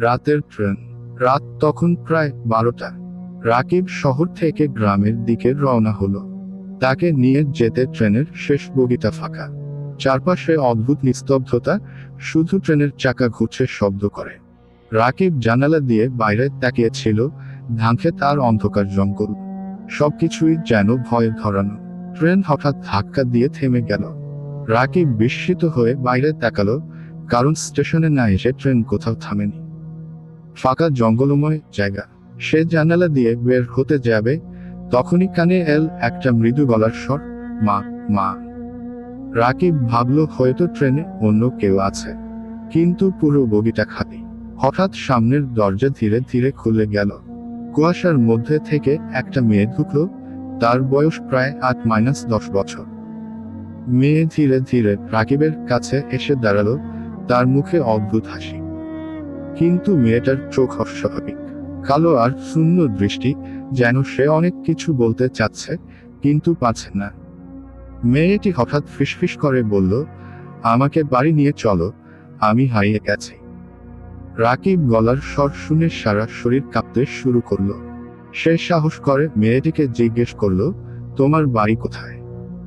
রাতের ট্রেন। রাত তখন প্রায় বারোটা। রাকিব শহর থেকে গ্রামের দিকে রওনা হলো। তাকে নিয়ে যেতে ট্রেনের শেষ বগিটা ফাঁকা। চারপাশে অদ্ভুত নিস্তব্ধতা, শুধু ট্রেনের চাকা ঘুরছে শব্দ করে। রাকিব জানালা দিয়ে বাইরে তাকিয়েছিল ধানক্ষেত তার অন্ধকার জঙ্গল। সবকিছুই যেন ভয়ে ধরানো। ট্রেন হঠাৎ ধাক্কা দিয়ে থেমে গেল। রাকিব বিস্মিত হয়ে বাইরে তাকালো, কারণ স্টেশনে না এসে ট্রেন কোথাও থামেনি। ফাঁকা জঙ্গলময় জায়গা। সে জানালা দিয়ে বের হতে যাবে, তখনই কানে এল একটা মৃদু গলার স্বর, মা মা। রাকিব ভাবলো, হয়তো ট্রেনে অন্য কেউ আছে। কিন্তু পুরো বগিটা খালি। হঠাৎ সামনের দরজা ধীরে ধীরে খুলে গেল। কুয়াশার মধ্যে থেকে একটা মেয়ে ঢুকলো, তার বয়স প্রায় আট মাইনাস দশ বছর। মেয়ে ধীরে ধীরে রাকিবের কাছে এসে দাঁড়াল, তার মুখে অদ্ভুত হাসি। কিন্তু মেয়েটার চোখ অস্বাভাবিক। কালো আর শূন্য দৃষ্টি, যেন সে অনেক কিছু বলতে চাচ্ছে, কিন্তু পাচ্ছে না। মেয়েটি হঠাৎ ফিসফিস করে বলল, আমাকে বাড়ি নিয়ে চলো, আমি হারিয়ে গেছি। রাকিব গলার স্বর শুনে সারা শরীর কাঁপতে শুরু করল। সে সাহস করে মেয়েটিকে জিজ্ঞেস করল, তোমার বাড়ি কোথায়?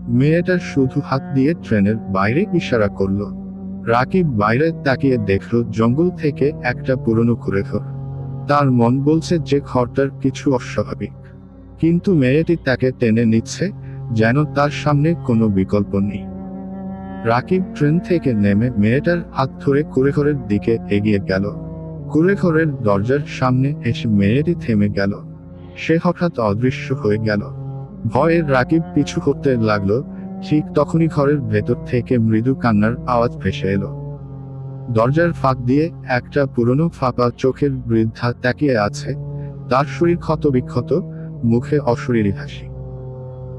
মেয়েটা শুধু হাত দিয়ে ট্রেনের বাইরে ইশারা করল। রাকিব বাইরে তাকিয়ে দেখল, জঙ্গল থেকে একটা পুরনো ঘর। তার মন বলছে যে ঘরটার কিছু অস্বাভাবিক। কিন্তু মেয়েটি তাকে টেনে নিচ্ছে, যেন তার সামনে কোনো বিকল্প নেই। রাকিব ট্রেন থেকে নেমে মেয়েটার হাত ধরে কুড়েঘরের দিকে এগিয়ে গেল। কুড়েঘরের দরজার সামনে এসে মেয়েটি থেমে গেল। সে হঠাৎ অদৃশ্য হয়ে গেল। ভয়ের রাকিব পিছু করতে লাগল ঠিক তখনই ঘরের ভেতর থেকে মৃদু কান্নার আওয়াজ ভেসে এলো। দরজার ফাঁক দিয়ে একটা পুরনো ফাঁপা চোখের বৃদ্ধা তাকিয়ে আছে, তার শরীর ক্ষত বিক্ষত মুখে অশরীরী হাসি।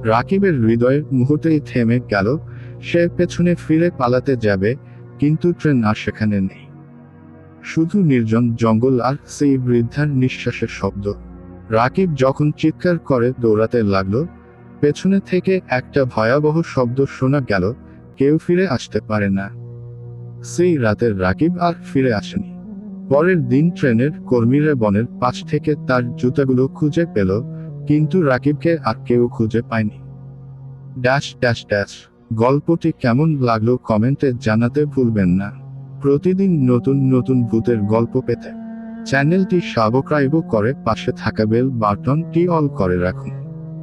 রাকিবের হৃদয়ে মুহূর্তেই থেমে গেল, সে পেছনে ফিরে পালাতে যাবে, কিন্তু ট্রেন আর সেখানে নেই। শুধু নির্জন জঙ্গল আর সেই বৃদ্ধার নিঃশ্বাসের শব্দ। রাকিব যখন চিৎকার করে দৌড়াতে লাগল পেছনে থেকে একটা ভয়াবহ শব্দ শোনা গেল, কেউ ফিরে আসতে পারে না। সেই রাতের রাকিব আর ফিরে আসেনি। পরের দিন ট্রেনের কর্মীরা বনের পাশ থেকে তার জুতাগুলো খুঁজে পেল, কিন্তু রাকিবকে আর কেউ খুঁজে পায়নি। ড্যাশ ড্যাশ ড্যাশ, গল্পটি কেমন লাগল কমেন্টে জানাতে ভুলবেন না। প্রতিদিন নতুন নতুন ভূতের গল্প পেতে চ্যানেলটি সাবস্ক্রাইব করে পাশে থাকা বেল বাটনটি অল করে রাখুন।